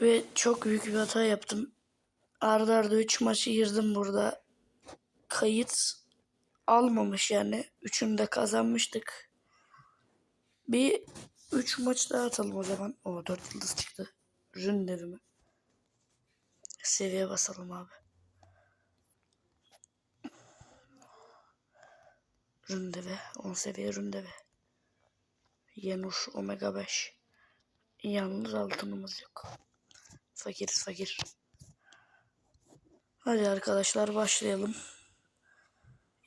Ve çok büyük bir hata yaptım. Arda arda 3 maçı girdim burada. Kayıt almamış yani. Üçünü de kazanmıştık. Bir 3 maç daha atalım o zaman. O 4 yıldız çıktı. Rün devimi. Seviye basalım abi. Ründeve. 10 seviye ründeve. Yenuş Omega 5. Yalnız altınımız yok. Fakiriz fakir. Hadi arkadaşlar başlayalım.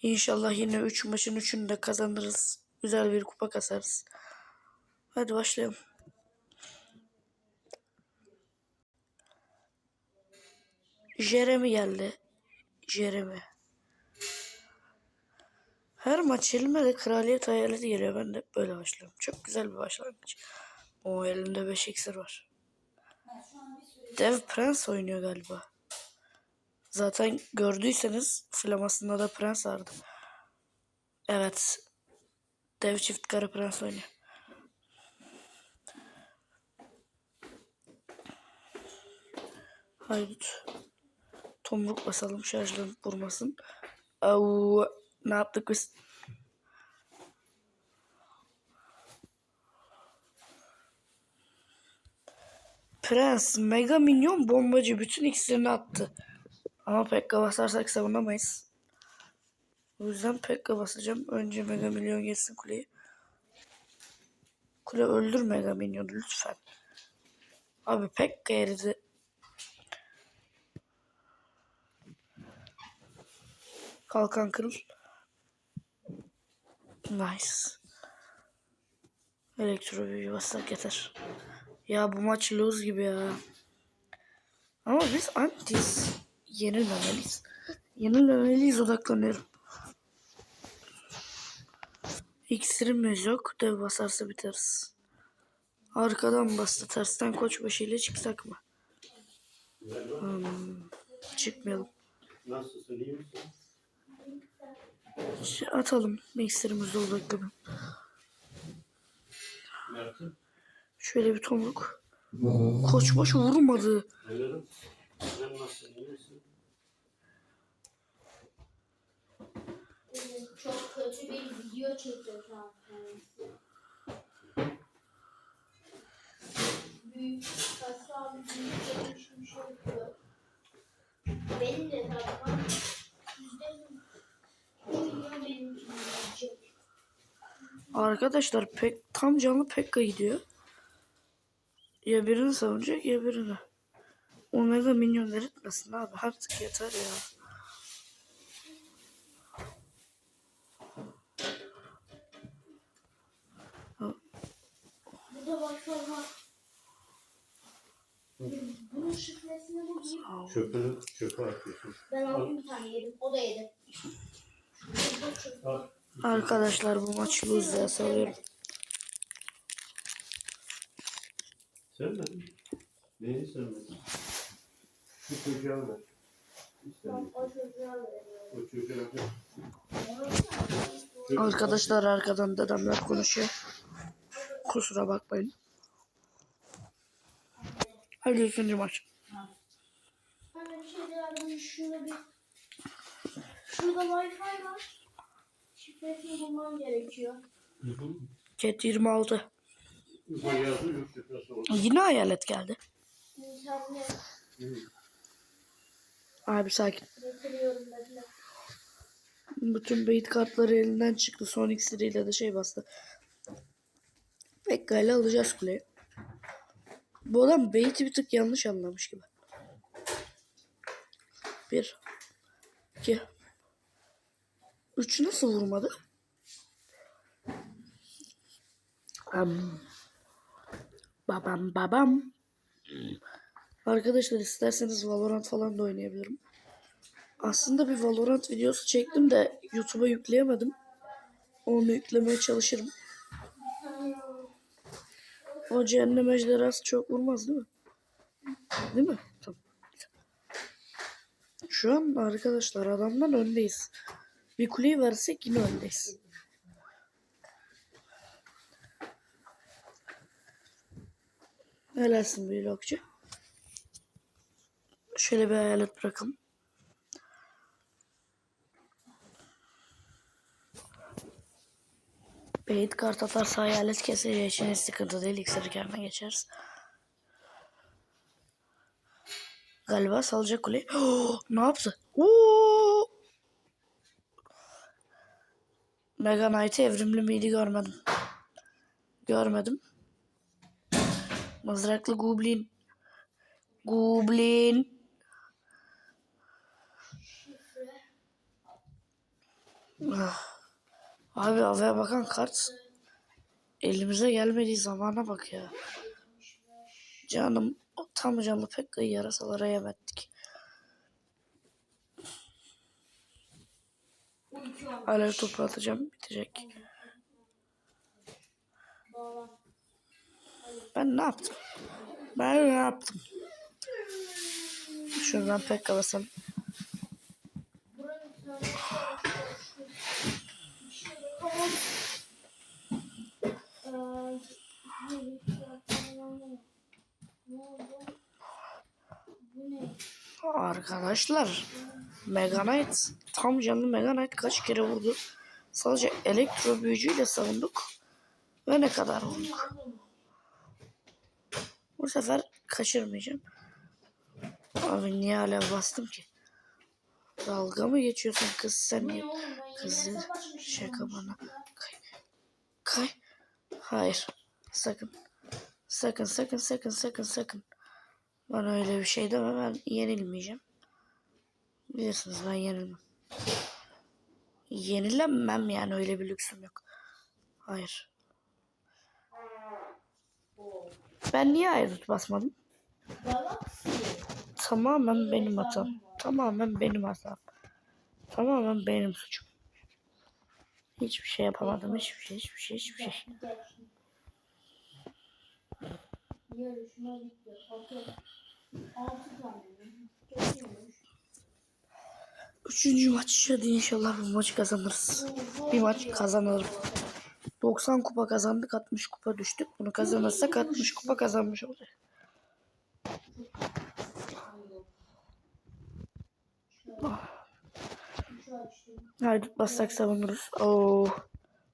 İnşallah yine 3 maçın 3'ünü de kazanırız. Güzel bir kupa kasarız. Hadi başlayalım. Jeremy geldi. Jeremy. Her maç elime de kraliyet hayaleti geliyor. Ben de böyle başlıyorum. Çok güzel bir başlangıç. O elimde 5 iksir var. Dev Prens oynuyor galiba. Zaten gördüyseniz flamasında da Prens vardı. Evet. Dev çift karı Prens oynuyor. Haydut. Tomruk basalım şarjlanıp vurmasın. Au, ne yaptık biz? Prens, Mega Minyon, Bombacı bütün iksirini attı. Ama Pekka basarsak savunamayız. O yüzden Pekka basacağım. Önce Mega Minyon geçsin kuleyi. Kule öldür Mega Minyon'u lütfen. Abi Pekka eridi. Kalkan kırıl. Nice. Elektro büyücü bassak yeter. Ya bu maç lose gibi ya. Ama biz antiz. Yenilmemeliyiz. Yenilmemeliyiz odaklanıyorum. İksirimiz yok. Dev basarsa biteriz. Arkadan bastı. Tersten koç başıyla çıksak mı? Hmm, çıkmayalım. Şey, atalım. İksirimiz odaklanalım. Şöyle bir tomruk. Koç başı vurmadı. Çok kötü bir video şu an kendisi. Büyük abi büyük. Benim de. Arkadaşlar pek tam canlı Pekka gidiyor. Ya birini savunacak ya birini. Omega minyon eritmesin abi artık yeter ya. Bunun şifresini bu değil. Çöpünü çöpe atıyorsun. Ben aldım bir tane yedim. O da yedi. Al. Arkadaşlar bu maçı ya salıyorum. Sevmedin? Neyi sevmedin? Şu çocuğa ver. O çocuğa veriyorum. O çocuğa ver. Arkadaşlar arkadan dedemler konuşuyor. Kusura bakmayın. Hadi ikinci maç. Hani bir şey derdim şunu bir Şurada wifi var. Şifresini bulmam gerekiyor. Cat 26. Yine hayalet geldi. Abi sakin. Bütün beyit kartları elinden çıktı. Son iksiriyle de şey bastı. Pekka alacağız kuleyi. Bu adam beyti bir tık yanlış anlamış gibi. Bir. iki, Üç nasıl vurmadı? Am. Babam babam. Arkadaşlar isterseniz Valorant falan da oynayabilirim. Aslında bir Valorant videosu çektim de YouTube'a yükleyemedim. Onu yüklemeye çalışırım. O cehennem ejderhası çok vurmaz değil mi? Değil mi? Tamam. Şu an arkadaşlar adamdan öndeyiz. Bir kuleyi versek yine öndeyiz. Bir lokçu. Şöyle bir hayalet bırakalım. Beyit kart atarsa hayalet keseceği için hiç sıkıntı değil. İksiri kendine geçeriz. Galiba salacak kuleyi. ne yaptı? Mega Knight'ı evrimli miydi görmedim. Görmedim. Mızraklı Goblin. Goblin. Ah. Abi havaya bakan kart elimize gelmediği zamana bak ya. Canım tam canlı pek yarasalara yem ettik. Uyku var. Alev topu atacağım bitecek. Ne yaptım? Ben ne yaptım? Şuradan pek basalım. Arkadaşlar Mega Knight tam canlı Mega Knight kaç kere vurdu? Sadece elektro büyücüyle savunduk. Ve ne kadar vurduk? Bu sefer kaçırmayacağım. Abi niye hala bastım ki? Dalga mı geçiyorsun kız sen niye? Kızı şaka bana. Kay. Kay. Hayır. Sakın. Sakın sakın sakın sakın sakın. Bana öyle bir şey deme ben yenilmeyeceğim. Bilirsiniz ben yenilmem. Yenilemem yani öyle bir lüksüm yok. Hayır. Ben niye ayrıt basmadım? Tamamen benim hatam. Tamamen benim hatam. Tamamen benim suçum. Hiçbir şey yapamadım. Hiçbir şey, hiçbir şey, hiçbir şey. Üçüncü maç hadi inşallah bu maçı kazanırız. Bir maç kazanırım. 90 kupa kazandık 60 kupa düştük. Bunu kazanırsak 60 kupa kazanmış. Şu açtım. Haydut bassak savunuruz. Oo.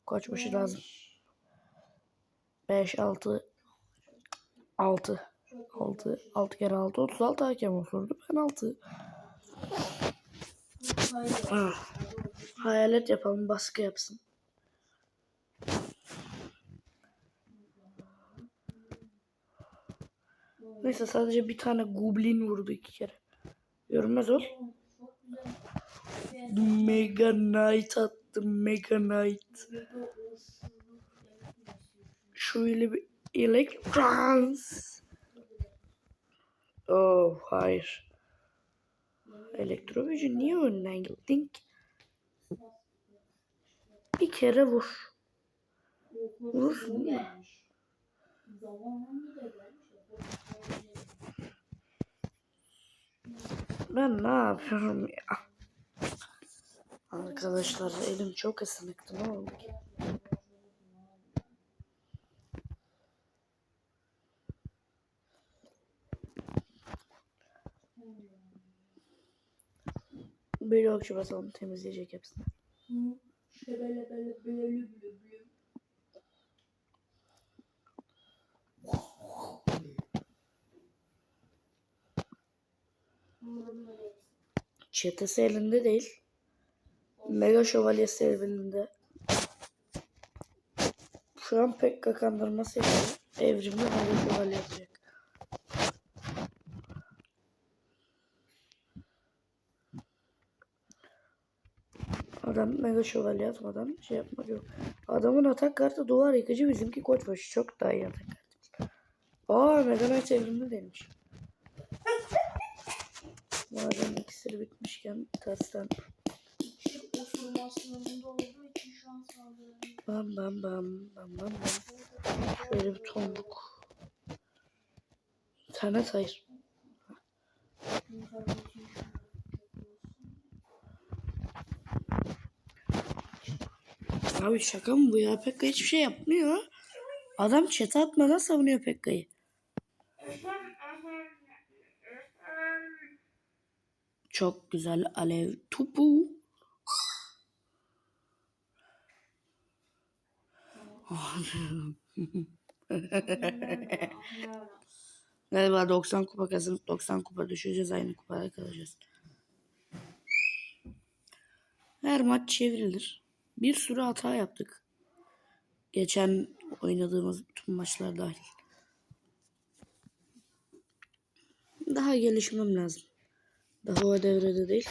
Kaç başı lazım. 5 6 6 6 6 kere 6 36 hakem oturdu. Ben 6. Hayır. Hayalet yapalım baskı yapsın. Neyse sadece bir tane goblin vurdu iki kere. Görünmez ol. Mega Knight attı Mega Knight. Şöyle bir Electrons. Oh hayır. Elektro büyücü niye önden gittin ki? Bir kere vur. Vurursun. Ben ne yapıyorum ya? Arkadaşlar elim çok ısınıktı ne oldu ki? Böyle okçu basalım temizleyecek hepsini. Şöyle böyle böyle böyle. Çetesi elinde değil. Mega şövalyesi elinde. Şu an Pekka kandırması yapıyor. Evrimde Mega şövalye yapacak. Adam mega şövalye atmadan şey yapmak yok. Adamın atak kartı duvar yıkıcı bizimki koç başı. Çok daha iyi atak kartı. Aa Mega Knight evrimde değilmiş. Madem ikisi bitmişken tersten bam bam bam bam bam bam. Şöyle bir tombuk. İnternet hayır. Abi şaka mı bu ya? Pekka hiçbir şey yapmıyor. Adam çete atmadan savunuyor Pekka'yı. Çok güzel alev topu. Galiba 90 kupa kazanıp 90 kupa düşeceğiz. Aynı kupada kalacağız. Her maç çevrilir. Bir sürü hata yaptık. Geçen oynadığımız bütün maçlar dahil. Daha gelişmem lazım. Daha o devrede değil.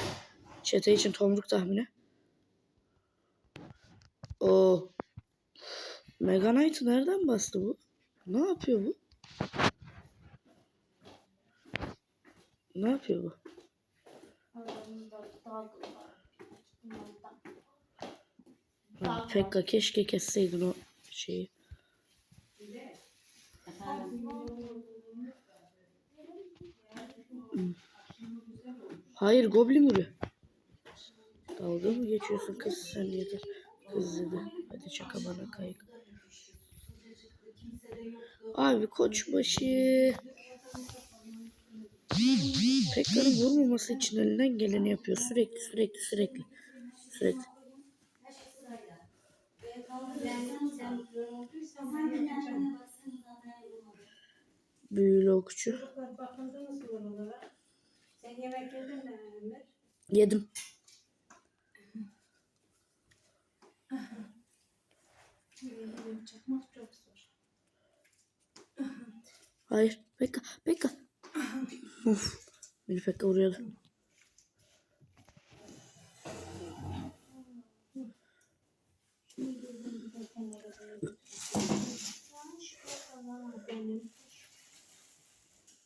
Çete için tomruk tahmini. O Mega Knight'ı nereden bastı bu? Ne yapıyor bu? Ne yapıyor bu? Lan Pekka keşke kesseydin o şeyi. Hmm. Hayır Goblin vuruyor. Dalga mı geçiyorsun kız sen yeter. Kız dedi. Hadi çaka bana kayık. Abi koçbaşı. Pekka'nın vurmaması için elinden geleni yapıyor. Sürekli sürekli sürekli. Sürekli. Büyülü okçu. Çocuklar bakıldı mı sıvırmalara? Sen yemek yedin mi Ömer? Yedim. Çıkmak çok zor. Hayır. Pekka. Pekka. of. Beni Pekka vuruyordu. Benim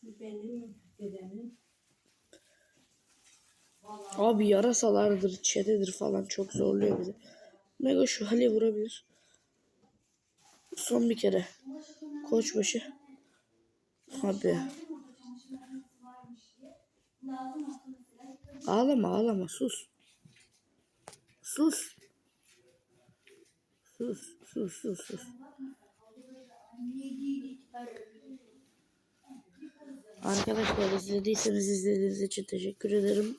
benim dedemin Abi yarasalardır, çetedir falan çok zorluyor bizi. Mega şu hale vurabilir. Son bir kere. Koçbaşı. Abi. Ağlama ağlama sus. Sus. Sus sus sus sus. Arkadaşlar izlediyseniz izlediğiniz için teşekkür ederim.